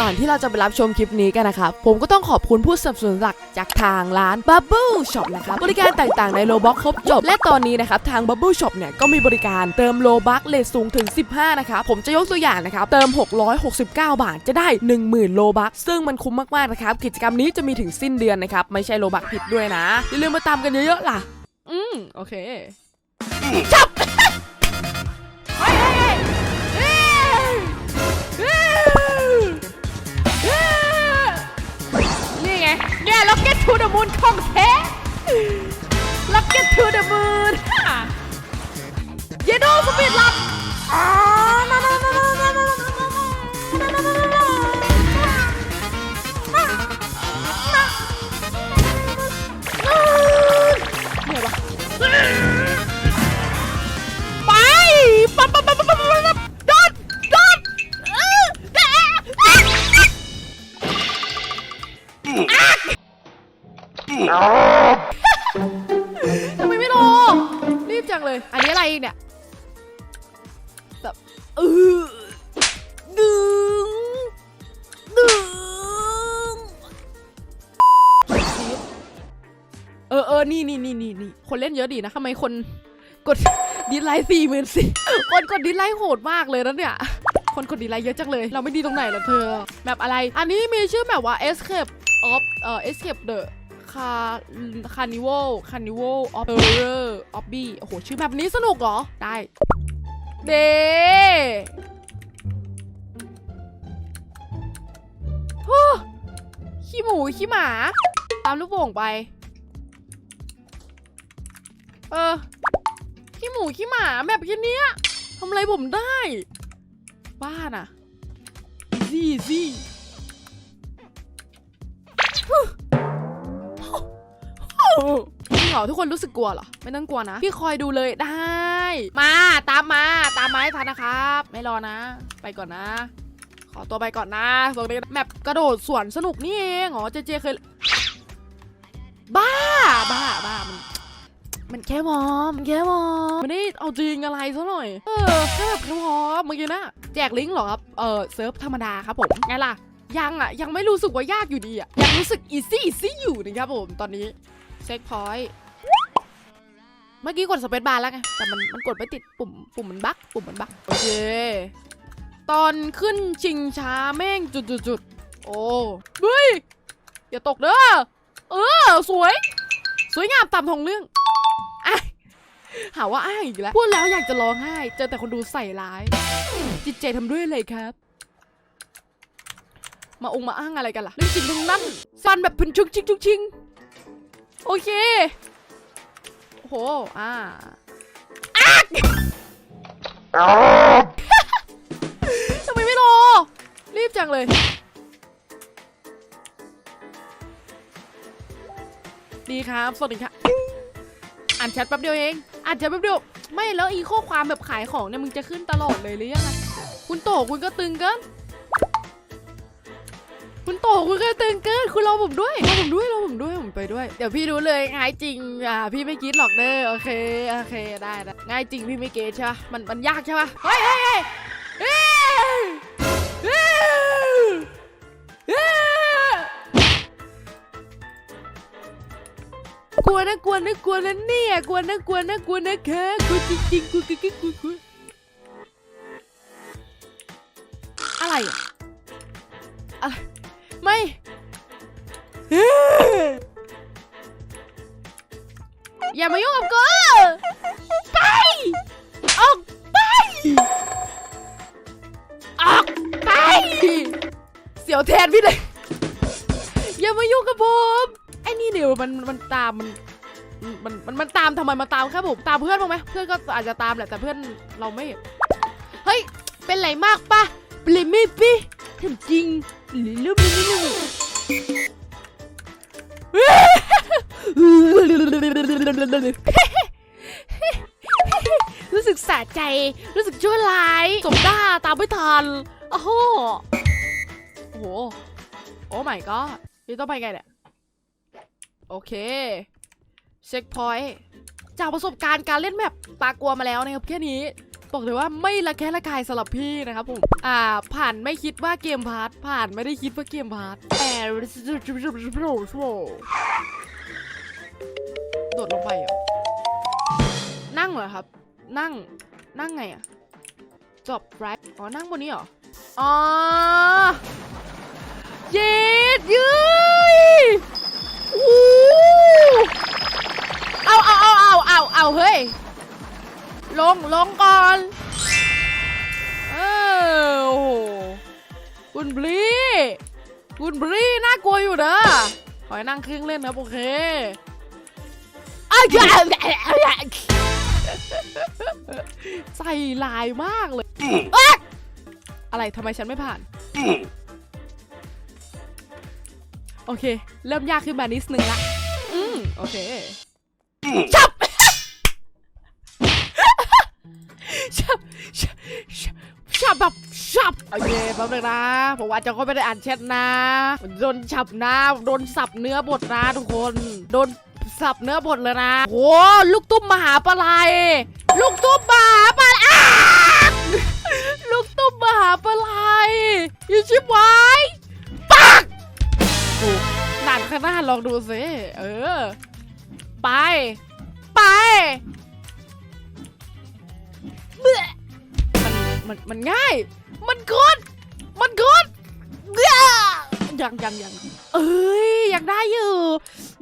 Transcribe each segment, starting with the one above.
ก่อนที่เราจะไปรับชมคลิปนี้กันนะครับ ผมก็ต้องขอบคุณผู้สนับสนุนหลักจากทางร้าน Bubble Shop นะครับบริการต่างๆในโลบ็อกครบจบ และตอนนี้นะครับทาง Bubble Shop เนี่ยก็มีบริการเติมโลบักเลทสูงถึง 15 นะครับ ผมจะยกตัวอย่างนะครับ เติม 669 บาทจะได้ 10,000 โลบักซึ่งมันคุ้มมากๆนะครับ กิจกรรมนี้จะมีถึงสิ้นเดือนนะครับ ไม่ใช่โลบักผิดด้วยนะอย่าลืมมาตามกันเยอะๆล่ะ อืมโอเคจับ ไงเนี่ย Rocket to the Moon ของแท้ Rocket to the Moon เยโดสปีดลับอ๋อเห รีบจังเลย อันนี้อะไรอีกเนี่ยแบบเออดึงดึงเออเออนี่นี่นี่นี่นี่คนเล่นเยอะดีนะทำไมคนกดดิสไลค์สี่หมื่นสี่คนกดดิสไลค์โหดมากเลยนะเนี่ย คนกดดิสไลค์เยอะจังเลย เราไม่ดีตรงไหนเหรอเธอ แบบอะไร อันนี้มีชื่อแบบว่า escape of เอ่อ escape the คาคานิวัลคานิวัลออฟเออร์ออฟบี้โอ้โห ชื่อแบบนี้สนุกเหรอ ได้ เด้ขี้หมู ขี้หมา ตามลูกโป่งไป เออ ขี้หมู ขี้หมาแบบแค่นี้ทำอะไรผมได้ บ้าน่ะซีซี จริงเหรอทุกคนรู้สึกกลัวเหรอ ไม่ต้องกลัวนะ พี่คอยดูเลยได้ มาตามมาตามมาให้ทันนะครับ ไม่รอนะ ไปก่อนนะ ขอตัวไปก่อนนะตรงนี้แมปกระโดดสวนสนุกนี่เองอ๋อเจเจเคย บ้าบ้าบ้ามันมันแค่วอมมันแค่วอร์มไม่ได้เอาจริงอะไรซะหน่อย เออแค่แบบแค่วอมเมื่อกี้นะ แจกลิงก์เหรอครับ เออเซิร์ฟธรรมดาครับผมไงล่ะ ยังอะ ยังไม่รู้สึกว่ายากอยู่ดีอะ ยังรู้สึกอีซี่อีซี่อยู่นะครับผมตอนนี้ เช็คพอยต์เมื่อกี้กดสเปซบาร์แล้วไง แต่มันมันกดไม่ติดปุ่มปุ่มมันบั๊กปุ่มมันบั๊กโอเค ตอนขึ้นชิงช้าแม่งจุดจุดจุดโอ้เฮ้ย อย่าตกเด้อ เออ สวย สวยงามตามทองเรื่องอะหาว่าอ้างอีกแล้ว พูดแล้วอยากจะร้องไห้ เจอแต่คนดูใส่ร้าย จิตใจทำด้วยอะไรครับ มาองค์มาอ้างอะไรกันล่ะ เรื่องจริงทั้งนั้น ฟันแบบเป็นชุกชิงชุกชิง โอเค โอ้โห อ่าอ๊ากทำไมไม่รอ รีบจังเลย ดีครับ สวัสดีครับ อ่านแชทแป๊บเดียวเอง อ่านแชทแป๊บเดียว ไม่แล้วอีข้อความแบบขายของเนี่ยมึงจะขึ้นตลอดเลยหรือยังไงคุณโตคุณก็ตึงเกิน คุณโตคุณก็ตึงเกินคุณรอผมด้วยรอผมด้วยรอผมด้วยผมไปด้วย เดี๋ยวพี่รู้เลยง่ายจริงอ่าพี่ไม่คิดหรอกเด้อโอเคโอเคได้ได้ง่ายจริงพี่ไม่เกตใช่ปะมันมันยากใช่ปะเฮ้ยเฮ้ยเฮ้ยเฮ้ยเฮ้ยเฮ้ยกลัวนะกลัวนะกลัวนะเนี่ยกลัวนะกลัวนะกลัวนะคะกลัวจริงๆกลัวกลัวกลัว อย่ามายุ่งกับกู ไป ออกไป ออกไป เสียวแทนพี่เลย อย่ามายุ่งกับผม ไอ้นี่เดี๋ยวมันมันตามมันมันมันมันตามทำไมมาตามแค่ผมตามเพื่อนบ้างไหมเพื่อนก็อาจจะตามแหละแต่เพื่อนเราไม่ เฮ้ย เป็นไรมากปะปลไม่ปีทำจริงหรือลูกไม่ ทันโอ้โหโอ้โหโอ้ my god นี่ต้องไปไงเนี่ยโอเคเช็คพอยต์จากประสบการณ์การเล่นแมปปากลัวมาแล้วนะครับแค่นี้บอกเลยว่าไม่ละแค่ละกายสำหรับพี่นะครับผม อ่า ผ่านไม่คิดว่าเกมพาร์ทผ่านไม่ได้คิดว่าเกมพาร์ทแอบโดดลงไปเหรอ นั่งเหรอครับ นั่ง นั่งไงอะ จบไรอ๋อนั่งบนนี้เหรอ อ๋อเย็ดยืยอู้เอาเอาเอาเอาเอาเอาเฮ้ย ลงลงก่อนเออโอ้โหคุณบลีคุณบลีน่ากลัวอยู่นะขอให้นั่งเครื่องเล่นครับโอเคอ้าว ใส่ลายมากเลยเอ๊ะอะไรทำไมฉันไม่ผ่าน โอเค เริ่มยากขึ้นมานิดนึงละอืมโอเคชับชับชับชับชับแบบชับโอเคแป๊บนึงนะผมอาจจะก็ไม่ได้อ่านแชทนะโดนฉับนะโดนสับเนื้อบทนะทุกคน โดน สับเนื้อบทเลยนะโหลูกตุ้มมหาปลายลูกตุ้มมหาปลาลูกตุ้มมหาปลายอยู่ชิบไว้ปักดูหนานข้างหน้าลองดูสิเออ ไป ไปมันมันมันง่าย มันกดมันกด ยังยังยังเอ้ยยังได้อยู่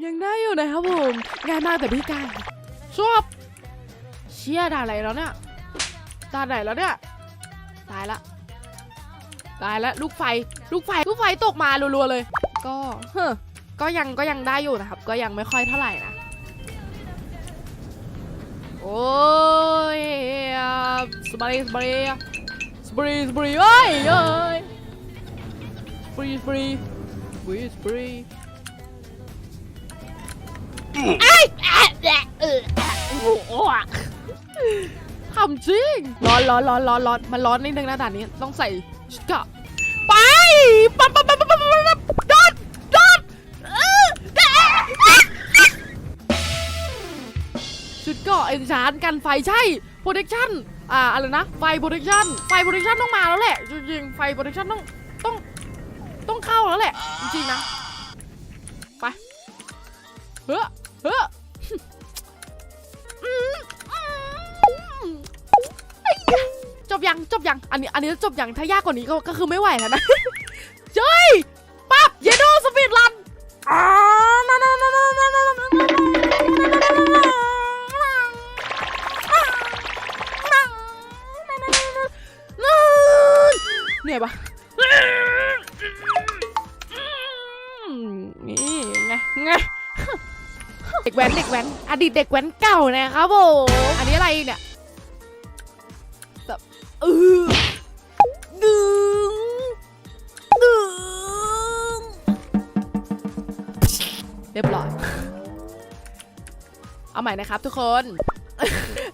ยังได้อยู่นะครับผมง่ายมากแต่พี่กายชอบเชี่ยด่าอะไรแล้วเนี่ยด่าไหนแล้วเนี่ยตายละตายละลูกไฟลูกไฟลูกไฟตกมารัวๆเลย ก็เฮ้อก็ยังก็ยังได้อยู่นะครับ ก็ยังไม่ค่อยเท่าไหร่นะโอ้ยสบายสบายสบายสบายเอ้ยเอ้ย ฟรีฟรีฟรีฟรีทำจริง ร้อนร้อนร้อนร้อนร้อนมันร้อนนิดนึงนะด่านนี้ต้องใส่ชุดกาะไปปั๊บปับปับปับดอดดอดชุดเกาะเอ็นชานกันไฟใช่โปรเทคชั่นอ่าอะไรนะไฟโปรเทคชั่นไฟโปรเทคชั่นต้องมาแล้วแหละจริงๆไฟโปรเทคชั่นต้องต้อง เข้าแล้วแหละ จริงๆนะ ไปเฮ้อเฮ้อจบยังจบยังอันนี้อันนี้จบยังถ้ายากกว่านี้ก็ก็คือไม่ไหวแล้วนะเจ้ยปั๊บเยโดสปีดรันอ่า อดีตเด็กแว้นเก่านะครับผมอันนี้อะไรเนี่ยแบบเออดึงดึงเรียบร้อย เอาใหม่นะครับทุกคน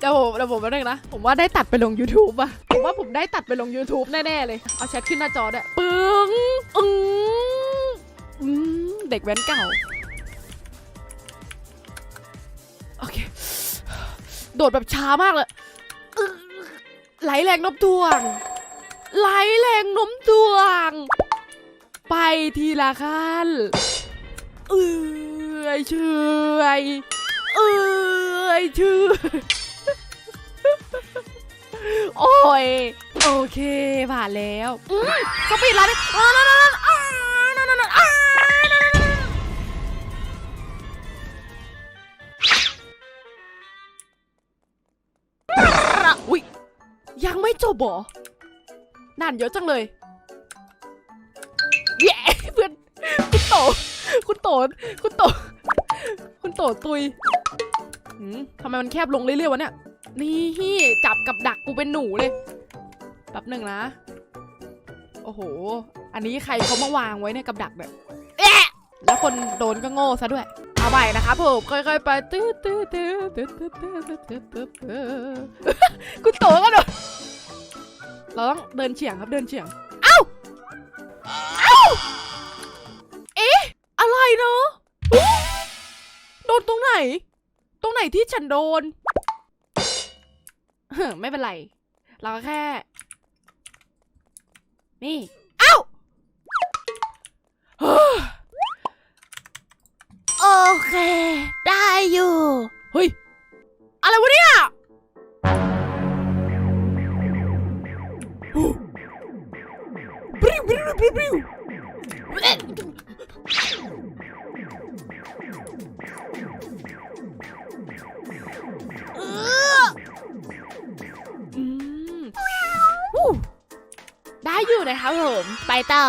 เดี๋ยวผมเดี๋ยวผมแป๊บนึงนะ ผมว่าได้ตัดไปลง YouTube อะผมว่าผมได้ตัดไปลง YouTube แน่ ๆ เลย เอาแชทขึ้นหน้าจอด้วยปึ้ง อึ้งอืมเด็กแว้นเก่า โดดแบบช้ามากเลยไหลแรงน้มถ่วง ไหลแรงน้มถ่วง ไปทีละขั้นเอ้ยเชยเอ้ยเชยโอ้ย โอเค ผ่านแล้วสปีดรันอ่านั่นนั่นอ่า จบเหรอนานเยอะจังเลยแย่เพื่อนคุณโต คุณโต คุณโต คุณโตตุยทำไมมันแคบลงเรื่อยๆวะเนี่ย นี่จับกับดักกูเป็นหนูเลยแป๊บหนึ่งนะ โอ้โห อันนี้ใครเขามาวางไว้เนี่ยกับดักแบบแอะแล้วคนโดนก็โง่ซะด้วย เอาใหม่นะครับผมค่อยๆไปตื้อตื้อตื้อตื้อตื้อตื้อตื้อตื้อตื้อตื้อคุณโตก็โดน เราต้องเดินเฉียงครับเดินเฉียง เอ้า เอ้า เอ๊ะ อะไรเนาะอุ๊ยโดนตรงไหน ตรงไหนที่ฉันโดนเฮ้อไม่เป็นไร เราก็แค่ นี่ เอ้าโอเค ได้อยู่ เฮ้ย อะไรวะเนี่ย ริวบริวบริวบริวได้อยู่นะครับผม ไปต่อ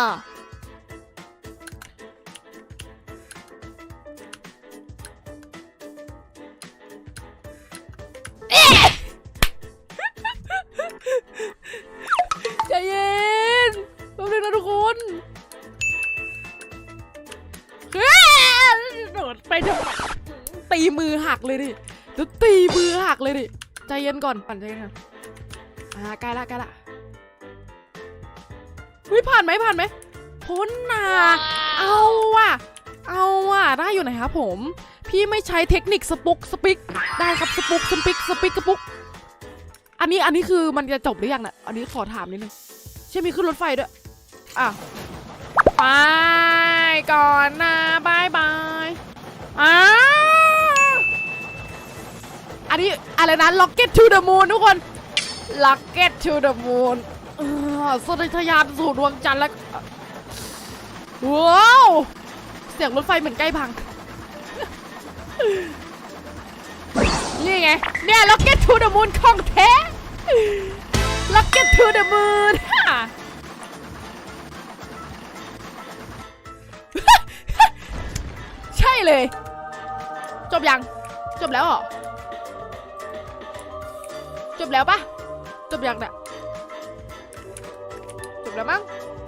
เลยดิเดี๋ยวตีมือหักเลยดิใจเย็นก่อนปั่นใจเย็นก่อนอ่าใกล้ละใกล้ละเฮ้ยผ่านไหมผ่านไหมพ้นนาเอาว่ะเอาว่ะได้อยู่ไหนครับผม พี่ไม่ใช้เทคนิคสปุกสปิกได้ครับสปุกสปิกสปิกกระปุก อันนี้อันนี้คือมันจะจบหรือยังน่ะ อันนี้ขอถามนิดนึงใช่มีขึ้นรถไฟด้วยอะไปก่อนนะบายบายอ่า อันนี้อะไรนะ Rocket to the moon ทุกคน Rocket to the moon สุริทยานสู่ดวงจันทร์แล้วว้าวเสียงรถไฟเหมือนใกล้พัง นี่ไง เนี่ย Rocket to the moon ของแท้ Rocket to the moon ใช่เลย จบยัง จบแล้วเหรอ จบแล้วปะจบยังเนี่ยจบแล้วมั้ง